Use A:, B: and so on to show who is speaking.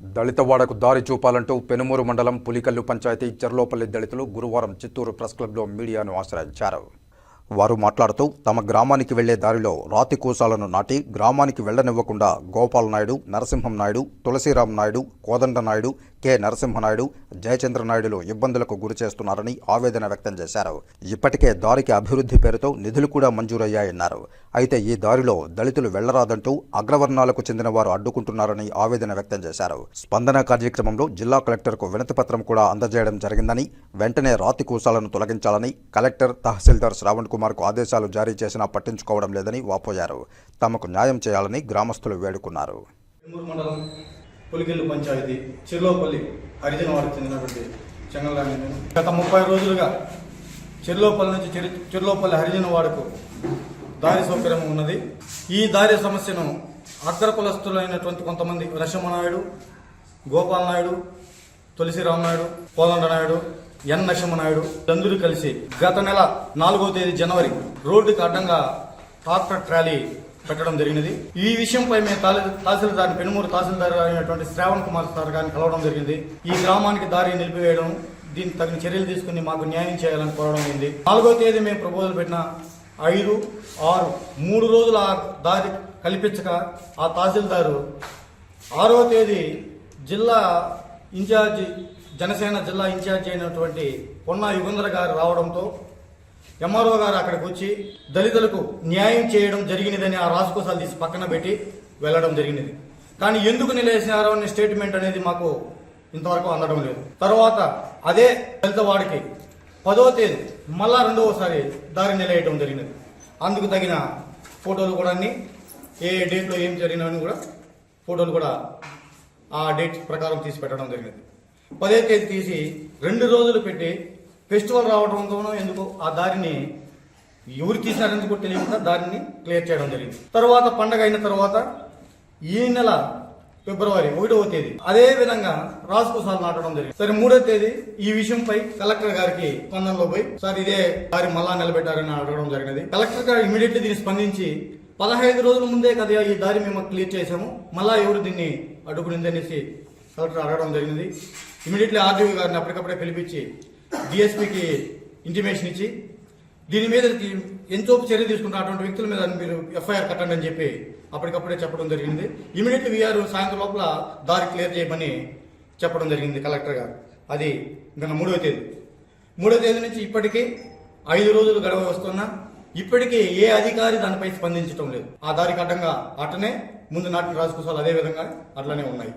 A: దళితవాడకు దారి చూపాలంటూ పెనుమూరు మండలం పులికల్లు పంచాయతీ చెర్లోపల్లి దళితులు గురువారం చిత్తూరు ప్రెస్ క్లబ్లో మీడియాను ఆశ్రయించారు. వారు మాట్లాడుతూ తమ గ్రామానికి వెళ్ళే దారిలో రాతి కూసాలను నాటి గ్రామానికి వెళ్ళనివ్వకుండా గోపాల్ నాయుడు నరసింహం నాయుడు తులసిరాం నాయుడు కోదండ నాయుడు కె. నరసింహనాయుడు జయచంద్ర నాయుడులు ఇబ్బందులకు గురి చేస్తున్నారని ఆవేదన వ్యక్తం చేశారు. ఇప్పటికే దారికి అభివృద్ధి పేరుతో నిధులు కూడా మంజూరయ్యాయన్నారు. అయితే ఈ దారిలో దళితులు వెళ్ళరాదంటూ అగ్రవర్ణాలకు చెందిన వారు అడ్డుకుంటున్నారని ఆవేదన వ్యక్తం చేశారు. స్పందన కార్యక్రమంలో జిల్లా కలెక్టర్కు వినతిపత్రం కూడా అందజేయడం జరిగిందని వెంటనే రాతి కూసాలను తొలగించాలని కలెక్టర్ తహసీల్దార్ శ్రావణ్ కుమార్కు ఆదేశాలు జారీ చేసినా పట్టించుకోవడం లేదని వాపోయారు. తమకు న్యాయం చేయాలని గ్రామస్తులు వేడుకున్నారు.
B: పెమ్మూరు మండలం పంచాయతీ చెర్లోపల్లి హరిజన వారికి చెందినటువంటి చెంగల్రాని గత ముప్పై రోజులుగా చెర్లోపల్లి నుంచి చెరు చెర్లోపల్లి హరిజన వాడకు దారి సౌకర్యం ఉన్నది. ఈ దారి సమస్యను అగ్ర కులస్తులైనటువంటి కొంతమంది నరసింహనాయుడు గోపాలనాయుడు నాయుడు తులసిరామ్ నాయుడు నాయుడు ఎన్ నరసింహనాయుడు తందూరు కలిసి గత నెల నాలుగవ తేదీ జనవరి రోడ్డుకి అడ్డంగా ట్రాక్టర్ ట్రాలీ పెట్టడం జరిగినది. ఈ విషయంపై మేము తహసీల్దార్ పెనుమూరు తహసీల్దార్ అయినటువంటి శ్రావణ్ కుమార్ సార్ గారిని కలవడం జరిగింది. ఈ గ్రామానికి దారి నిలిపివేయడం దీనికి తగిన చర్యలు తీసుకుని మాకు న్యాయం చేయాలని కోరడం అయింది. నాలుగో తేదీ మేము ప్రపోజల్ పెట్టిన ఐదు ఆరు మూడు రోజులు ఆ దారి కల్పించక ఆ తహసీల్దారు ఆరో తేదీ జిల్లా ఇన్ఛార్జి జనసేన జిల్లా ఇన్ఛార్జ్ అయినటువంటి పొన్నా యుగంధర గారు రావడంతో ఎంఆర్ఓ గారు అక్కడికి వచ్చి దళితులకు న్యాయం చేయడం జరిగినదని ఆ రాసుకోసాలు తీసి పక్కన పెట్టి వెళ్ళడం జరిగినది. కానీ ఎందుకు నిలేసినారో అనే స్టేట్మెంట్ అనేది మాకు ఇంతవరకు అందడం లేదు. తర్వాత అదే దళిత వాడికి పదో తేదీ మళ్ళా రెండవసారి దారి నిలయటం జరిగినది. అందుకు తగిన ఫోటోలు కూడా అన్ని ఏ డేట్లో ఏం జరిగినవని కూడా ఫోటోలు కూడా ఆ డేట్ ప్రకారం తీసి పెట్టడం జరిగింది పదే తేదీ తీసి రెండు రోజులు పెట్టి ఫెస్టివల్ రావడంతోనో ఎందుకు ఆ దారిని ఎవరు తీసినారెందుకు తెలియకుండా దారిని క్లియర్ చేయడం జరిగింది. తర్వాత పండగ అయిన తర్వాత ఈ నెల ఫిబ్రవరి ఒకటవ తేదీ అదే విధంగా రాసుకోసాలు నాటడం జరిగింది. సరే మూడో తేదీ ఈ విషయంపై కలెక్టర్ గారికి స్పందనలో పోయి సార్ ఇదే దారి మళ్ళా నిలబెట్టారని అడగడం జరిగినది. కలెక్టర్ గారు ఇమీడియట్లీ దీన్ని స్పందించి పదహైదు రోజుల ముందే కదా ఈ దారి మేము క్లియర్ చేశాము మళ్ళా ఎవరు దీన్ని అడ్డుకునింది అనేసి కలెక్టర్ అడగడం జరిగింది. ఇమీడియట్లీ ఆర్డీఓ గారిని అప్పటికప్పుడే పిలిపించి డిఎస్పీకి ఇంటిమేషన్ ఇచ్చి దీని మీద ఎంతో చర్య తీసుకుంటున్న అటువంటి వ్యక్తుల మీద మీరు ఎఫ్ఐఆర్ కట్టండి అని చెప్పి అప్పటికప్పుడే చెప్పడం జరిగింది. ఇమీడియట్లీ వీఆర్ సాయంత్రం లోపల దారి క్లియర్ చేయమని చెప్పడం జరిగింది కలెక్టర్ గారు. అది ఇంకా మూడవ తేదీ. మూడవ తేదీ నుంచి ఇప్పటికీ ఐదు రోజులు గడవ వస్తున్నా ఇప్పటికీ ఏ అధికారి దానిపై స్పందించడం లేదు. ఆ దారికి అడ్డంగా అటనే ముందు నాటిన రాజకోసాలు అదే విధంగా అట్లనే ఉన్నాయి.